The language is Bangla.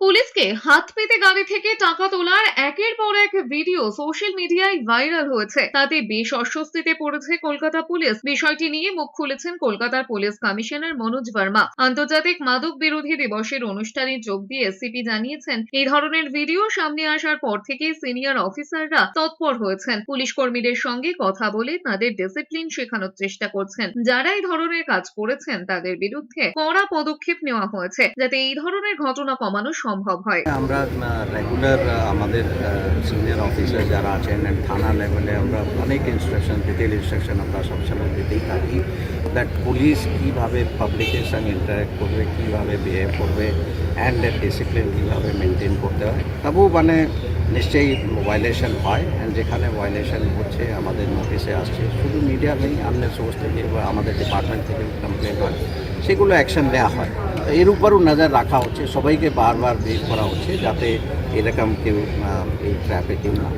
পুলিশকে হাত পেতে গাড়ি থেকে টাকা তোলার একের পর এক ভিডিও সোশ্যাল মিডিয়ায় ভাইরাল হয়েছে। তাতে বেশ অস্বস্তিতে পড়েছে কলকাতা পুলিশ। বিষয়টি নিয়ে মুখ খুলেছেন কলকাতার পুলিশ কমিশনার মনোজ ভার্মা আন্তর্জাতিক মাদক বিরোধী দিবসের অনুষ্ঠানে যোগ দিয়ে এসিপি জানিয়েছেন, এই ধরনের ভিডিও সামনে আসার পর থেকে সিনিয়র অফিসাররা তৎপর হয়েছেন। পুলিশ কর্মীদের সঙ্গে কথা বলে তাদের ডিসিপ্লিন শেখানোর চেষ্টা করছেন। যারা এই ধরনের কাজ করেছেন তাদের বিরুদ্ধে কড়া পদক্ষেপ নেওয়া হয়েছে। যাতে এই ধরনের ঘটনা কমানো সম্ভব হয়। আমরা রেগুলার আমাদের সিনিয়র অফিসার যারা আছেন থানা লেভেলে আমরা অনেক ইনস্ট্রাকশন ডিটেল ইনস্ট্রাকশন আমরা সবসময় দিতেই থাকি। দ্যাট পুলিশ কীভাবে পাবলিকের সঙ্গে ইন্টারাক্ট করবে, কীভাবে বিহেভ করবে অ্যান্ড ডিসিপ্লিন কীভাবে মেনটেন করতে হয়। তবু মানে নিশ্চয়ই ভায়োলেশন হয় অ্যান্ড যেখানে ভায়োলেশন হচ্ছে, আমাদের নোটিশে আসছে। শুধু মিডিয়া নেই, অন্য সোর্স থেকে বা আমাদের ডিপার্টমেন্ট থেকে কমপ্লেন হয়। সেগুলো অ্যাকশন দেওয়া হয়। এর উপরও নজর রাখা হচ্ছে, সবাইকে বারবার বের করা হচ্ছে যাতে এরকম কেউ এই ট্র্যাপে কেউ না